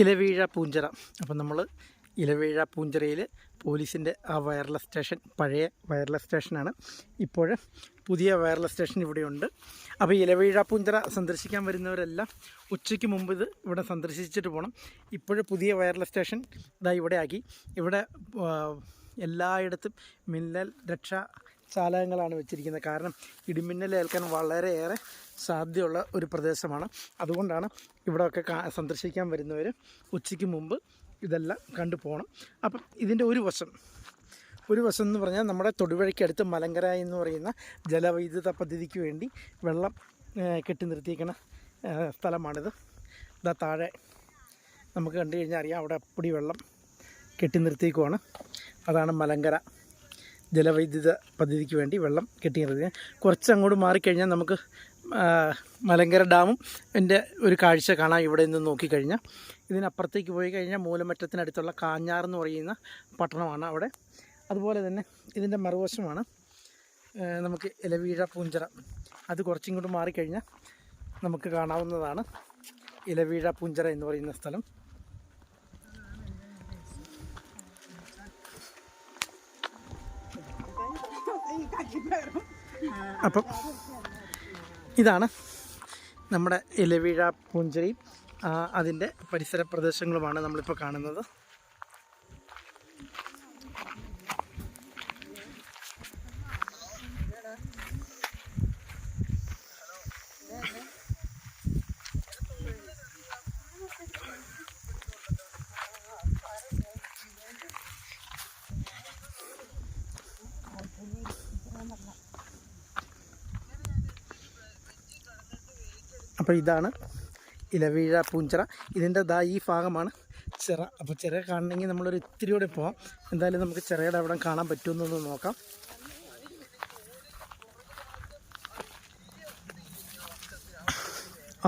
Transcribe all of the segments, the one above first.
ഇലവീഴ പൂഞ്ചിറ. അപ്പം നമ്മൾ ഇലവീഴ പൂഞ്ചിറയിൽ പോലീസിന്റെ ആ വയർലെസ് സ്റ്റേഷൻ പഴയ വയർലെസ് സ്റ്റേഷനാണ്. ഇപ്പോൾ പുതിയ വയർലെസ് സ്റ്റേഷൻ ഇവിടെയുണ്ട്. അപ്പോൾ ഇലവീഴ പൂഞ്ചിറ സന്ദർശിക്കാൻ വരുന്നവരെല്ലാം ഉച്ചയ്ക്ക് മുമ്പ് ഇത് ഇവിടെ സന്ദർശിച്ചിട്ട് പോകണം ഇപ്പോൾ പുതിയ വയർലെസ് സ്റ്റേഷൻ ഇതാ ഇവിടെ ആക്കി ഇവിടെ എല്ലായിടത്തും മിന്നൽ രക്ഷാ ചാലകങ്ങളാണ് വെച്ചിരിക്കുന്നത്. കാരണം ഇടിമിന്നൽ ഏൽക്കാൻ വളരെയേറെ സാധ്യതയുള്ള ഒരു പ്രദേശമാണ്. അതുകൊണ്ടാണ് ഇവിടെയൊക്കെ സന്ദർശിക്കാൻ വരുന്നവർ ഉച്ചയ്ക്ക് മുമ്പ് ഇതെല്ലാം കണ്ടു പോകണം അപ്പം ഇതിന്റെ ഒരു വശം. ഒരു വശം എന്ന് പറഞ്ഞാൽ നമ്മുടെ തൊടുപുഴയ്ക്കടുത്ത് മലങ്കര എന്ന് പറയുന്ന ജലവൈദ്യുത പദ്ധതിക്ക് വേണ്ടി വെള്ളം കെട്ടി നിർത്തിയിരിക്കുന്ന സ്ഥലമാണിത്. ഇതാ താഴെ നമുക്ക് കണ്ടു കഴിഞ്ഞാൽ അറിയാം അവിടെ അപ്പടി വെള്ളം കെട്ടി നിർത്തിയേക്കുവാണ്. അതാണ് മലങ്കര. ജലവൈദ്യുത പദ്ധതിക്ക് വേണ്ടി വെള്ളം കെട്ടിയിരുന്നത് കുറച്ച് അങ്ങോട്ട് മാറിക്കഴിഞ്ഞാൽ നമുക്ക് മലങ്കര ഡാമും എന്റെ ഒരു കാഴ്ച കാണാം ഇവിടെ നിന്ന് നോക്കിക്കഴിഞ്ഞാൽ ഇതിനപ്പുറത്തേക്ക് പോയി കഴിഞ്ഞാൽ മൂലമറ്റത്തിനടുത്തുള്ള കാഞ്ഞാർ എന്ന് പറയുന്ന പട്ടണമാണ് അവിടെ. അതുപോലെ തന്നെ ഇതിന്റെ മറുവശമാണ് നമുക്ക് ഇലവീഴ പൂഞ്ചിറ. അത് കുറച്ചിങ്ങോട്ട് മാറിക്കഴിഞ്ഞാൽ നമുക്ക് കാണാവുന്നതാണ് ഇലവീഴ പൂഞ്ചിറ എന്ന് പറയുന്ന സ്ഥലം. അപ്പം ഇതാണ് നമ്മുടെ ഇലവീഴ പൂഞ്ചിരി. അതിന്റെ പരിസര പ്രദേശങ്ങളുമാണ് നമ്മളിപ്പോൾ കാണുന്നത്. അപ്പോൾ ഇതാണ് ഇലവീഴ പൂഞ്ചിറ. ഇതിന്റെ ദാ ഈ ഭാഗമാണ് ചിറ. അപ്പോൾ ചിറ കാണണമെങ്കിൽ നമ്മളൊരു ഇത്തിരി കൂടെ പോവാം. എന്തായാലും നമുക്ക് ചിറയുടെ അവിടെ കാണാൻ പറ്റുമെന്നൊന്ന് നോക്കാം.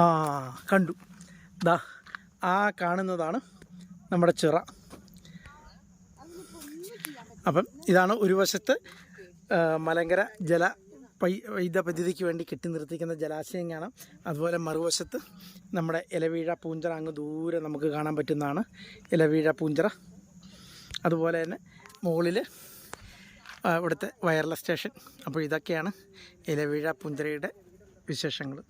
ആ കണ്ടു. ദാ ആ കാണുന്നതാണ് നമ്മുടെ ചിറ. അപ്പം ഇതാണ് ഒരു വശത്ത് മലങ്കര ജല പൈ വൈദ്യുത പദ്ധതിക്ക് വേണ്ടി കെട്ടി നിർത്തിക്കുന്ന ജലാശയം കാണാം. അതുപോലെ മറുവശത്ത് നമ്മുടെ ഇലവീഴ പൂഞ്ചിറ അങ്ങ് ദൂരെ നമുക്ക് കാണാൻ പറ്റുന്നതാണ്. ഇലവീഴ പൂഞ്ചിറ. അതുപോലെ തന്നെ മുകളിൽ ഇവിടുത്തെ വയർലെസ് സ്റ്റേഷൻ. അപ്പോൾ ഇതൊക്കെയാണ് ഇലവീഴ പൂഞ്ചിറയുടെ വിശേഷങ്ങൾ